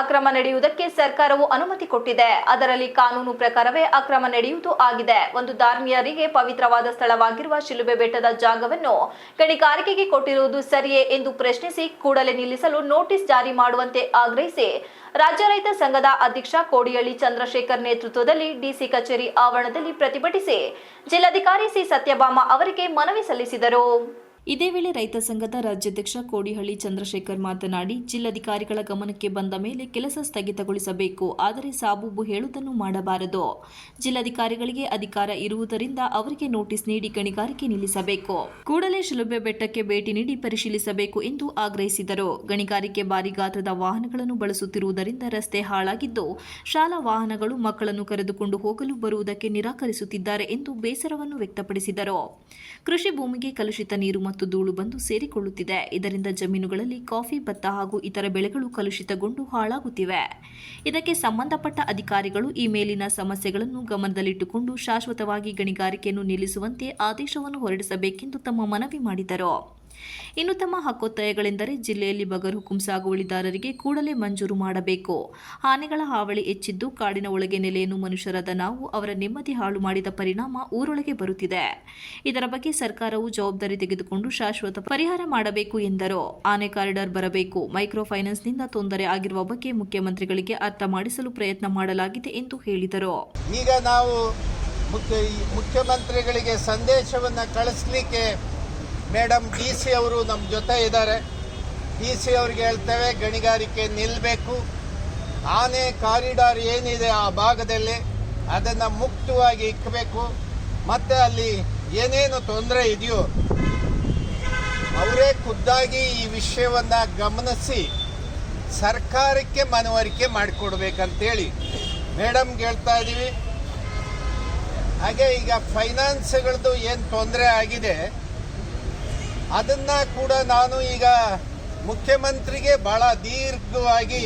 ಅಕ್ರಮ ನಡೆಯುವುದಕ್ಕೆ ಸರ್ಕಾರವು ಅನುಮತಿ ಕೊಟ್ಟಿದೆ. ಅದರಲ್ಲಿ ಕಾನೂನು ಪ್ರಕಾರವೇ ಅಕ್ರಮ ನಡೆಯುವುದು ಆಗಿದೆ. ಒಂದು ಧಾರ್ಮೀಯರಿಗೆ ಪವಿತ್ರವಾದ ಸ್ಥಳವಾಗಿರುವ ಶಿಲುಬೆ ಬೆಟ್ಟದ ಜಾಗವನ್ನು ಗಣಿಗಾರಿಕೆಗೆ ಕೊಟ್ಟಿರುವುದು ಸರಿಯೇ ಎಂದು ಪ್ರಶ್ನಿಸಿ ಕೂಡಲೇ ನಿಲ್ಲಿಸಲು ನೋಟಿಸ್ ಜಾರಿ ಮಾಡುವಂತೆ ಆಗ್ರಹಿಸಿ ರಾಜ್ಯ ರೈತ ಸಂಘದ ಅಧ್ಯಕ್ಷ ಕೋಡಿಹಳ್ಳಿ ಚಂದ್ರಶೇಖರ್ ನೇತೃತ್ವದಲ್ಲಿ ಡಿಸಿ ಕಚೇರಿ ಆವರಣದಲ್ಲಿ ಪ್ರತಿಭಟಿಸಿ ಜಿಲ್ಲಾಧಿಕಾರಿ ಸಿ ಸತ್ಯಭಾಮ ಅವರಿಗೆ ಮನವಿ ಸಲ್ಲಿಸಿದರು. ಇದೇ ವೇಳೆ ರೈತ ಸಂಘದ ರಾಜ್ಯಾಧ್ಯಕ್ಷ ಕೋಡಿಹಳ್ಳಿ ಚಂದ್ರಶೇಖರ್ ಮಾತನಾಡಿ, ಜಿಲ್ಲಾಧಿಕಾರಿಗಳ ಗಮನಕ್ಕೆ ಬಂದ ಮೇಲೆ ಕೆಲಸ ಸ್ಥಗಿತಗೊಳಿಸಬೇಕು, ಆದರೆ ಸಾಬೂಬು ಹೇಳುವುದನ್ನು ಮಾಡಬಾರದು. ಜಿಲ್ಲಾಧಿಕಾರಿಗಳಿಗೆ ಅಧಿಕಾರ ಇರುವುದರಿಂದ ಅವರಿಗೆ ನೋಟಿಸ್ ನೀಡಿ ಗಣಿಗಾರಿಕೆ ನಿಲ್ಲಿಸಬೇಕು. ಕೂಡಲೇ ಶಿಲುಬೆ ಬೆಟ್ಟಕ್ಕೆ ಭೇಟಿ ನೀಡಿ ಪರಿಶೀಲಿಸಬೇಕು ಎಂದು ಆಗ್ರಹಿಸಿದರು. ಗಣಿಗಾರಿಕೆ ಭಾರಿ ಗಾತ್ರದ ವಾಹನಗಳನ್ನು ಬಳಸುತ್ತಿರುವುದರಿಂದ ರಸ್ತೆ ಹಾಳಾಗಿದ್ದು, ಶಾಲಾ ವಾಹನಗಳು ಮಕ್ಕಳನ್ನು ಕರೆದುಕೊಂಡು ಹೋಗಲು ಬರುವುದಕ್ಕೆ ನಿರಾಕರಿಸುತ್ತಿದ್ದಾರೆ ಎಂದು ಬೇಸರವನ್ನು ವ್ಯಕ್ತಪಡಿಸಿದರು. ಕೃಷಿ ಭೂಮಿಗೆ ಕಲುಷಿತ ನೀರು ಮತ್ತು ಧೂಳು ಬಂದು ಸೇರಿಕೊಳ್ಳುತ್ತಿದೆ. ಇದರಿಂದ ಜಮೀನುಗಳಲ್ಲಿ ಕಾಫಿ ಭತ್ತ ಹಾಗೂ ಇತರ ಬೆಳೆಗಳು ಕಲುಷಿತಗೊಂಡು ಹಾಳಾಗುತ್ತಿವೆ. ಇದಕ್ಕೆ ಸಂಬಂಧಪಟ್ಟ ಅಧಿಕಾರಿಗಳು ಈ ಮೇಲಿನ ಸಮಸ್ಯೆಗಳನ್ನು ಗಮನದಲ್ಲಿಟ್ಟುಕೊಂಡು ಶಾಶ್ವತವಾಗಿ ಗಣಿಗಾರಿಕೆಯನ್ನು ನಿಲ್ಲಿಸುವಂತೆ ಆದೇಶವನ್ನು ಹೊರಡಿಸಬೇಕೆಂದು ತಮ್ಮ ಮನವಿ ಮಾಡಿದರು. ಇನ್ನು ತಮ್ಮ ಹಕ್ಕೊತ್ತಾಯಗಳೆಂದರೆ ಜಿಲ್ಲೆಯಲ್ಲಿ ಬಗರ್ ಹುಕುಂ ಸಾಗುವಳಿದಾರರಿಗೆ ಕೂಡಲೇ ಮಂಜೂರು ಮಾಡಬೇಕು. ಆನೆಗಳ ಹಾವಳಿ ಹೆಚ್ಚಿದ್ದು ಕಾಡಿನ ಒಳಗೆ ನೆಲೆಯನ್ನು ಮನುಷ್ಯರಾದ ನಾವು ಅವರ ನೆಮ್ಮದಿ ಹಾಳು ಮಾಡಿದ ಪರಿಣಾಮ ಊರೊಳಗೆ ಬರುತ್ತಿದೆ. ಇದರ ಬಗ್ಗೆ ಸರ್ಕಾರವು ಜವಾಬ್ದಾರಿ ತೆಗೆದುಕೊಂಡು ಶಾಶ್ವತ ಪರಿಹಾರ ಮಾಡಬೇಕು ಎಂದರು. ಆನೆ ಕಾರಿಡಾರ್ ಬರಬೇಕು. ಮೈಕ್ರೋ ಫೈನಾನ್ಸ್ನಿಂದ ತೊಂದರೆ ಆಗಿರುವ ಬಗ್ಗೆ ಮುಖ್ಯಮಂತ್ರಿಗಳಿಗೆ ಅರ್ಥ ಮಾಡಿಸಲು ಪ್ರಯತ್ನ ಮಾಡಲಾಗಿದೆ ಎಂದು ಹೇಳಿದರು. ಈಗ ನಾವು ಮುಖ್ಯ ಮುಖ್ಯಮಂತ್ರಿಗಳಿಗೆ ಸಂದೇಶವನ್ನು ಕಳಿಸ್ಲಿಕ್ಕೆ ಮೇಡಮ್, ಡಿ ಸಿ ಅವರು ನಮ್ಮ ಜೊತೆ ಇದ್ದಾರೆ. ಡಿ ಸಿ ಅವ್ರಿಗೆ ಹೇಳ್ತೇವೆ, ಗಣಿಗಾರಿಕೆ ನಿಲ್ಲಬೇಕು ಆನೆ ಕಾರಿಡಾರ್ ಏನಿದೆ ಆ ಭಾಗದಲ್ಲಿ ಅದನ್ನು ಮುಕ್ತವಾಗಿ ಇಕ್ಕಬೇಕು ಮತ್ತು ಅಲ್ಲಿ ಏನೇನು ತೊಂದರೆ ಇದೆಯೋ, ಅವರೇ ಖುದ್ದಾಗಿ ಈ ವಿಷಯವನ್ನು ಗಮನಿಸಿ ಸರ್ಕಾರಕ್ಕೆ ಮನವರಿಕೆ ಮಾಡಿಕೊಡ್ಬೇಕಂತೇಳಿ ಮೇಡಮ್ಗೆ ಹೇಳ್ತಾ ಇದ್ದೀವಿ ಹಾಗೆ ಈಗ ಫೈನಾನ್ಸ್ಗಳದ್ದು ಏನು ತೊಂದರೆ ಆಗಿದೆ ಅದನ್ನ ಕೂಡ ನಾನು ಈಗ ಮುಖ್ಯಮಂತ್ರಿಗೆ ಬಹಳ ದೀರ್ಘವಾಗಿ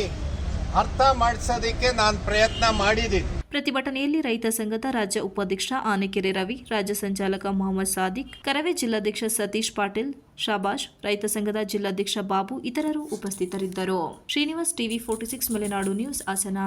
ಅರ್ಥ ಮಾಡಿಸೋದಕ್ಕೆ ನಾನು ಪ್ರಯತ್ನ ಮಾಡಿದ್ದೀನಿ. ಪ್ರತಿಭಟನೆಯಲ್ಲಿ ರೈತ ಸಂಘದ ರಾಜ್ಯ ಉಪಾಧ್ಯಕ್ಷ ಆನೆಕೆರೆ ರವಿ, ರಾಜ್ಯ ಸಂಚಾಲಕ ಮೊಹಮ್ಮದ್ ಸಾದಿಕ್, ಕರವೇ ಜಿಲ್ಲಾಧ್ಯಕ್ಷ ಸತೀಶ್ ಪಾಟೀಲ್, ಶಾಬಾಷ್, ರೈತ ಸಂಘದ ಜಿಲ್ಲಾಧ್ಯಕ್ಷ ಬಾಬು, ಇತರರು ಉಪಸ್ಥಿತರಿದ್ದರು. Srinivas TV forty six, Malenadu news, Hassan.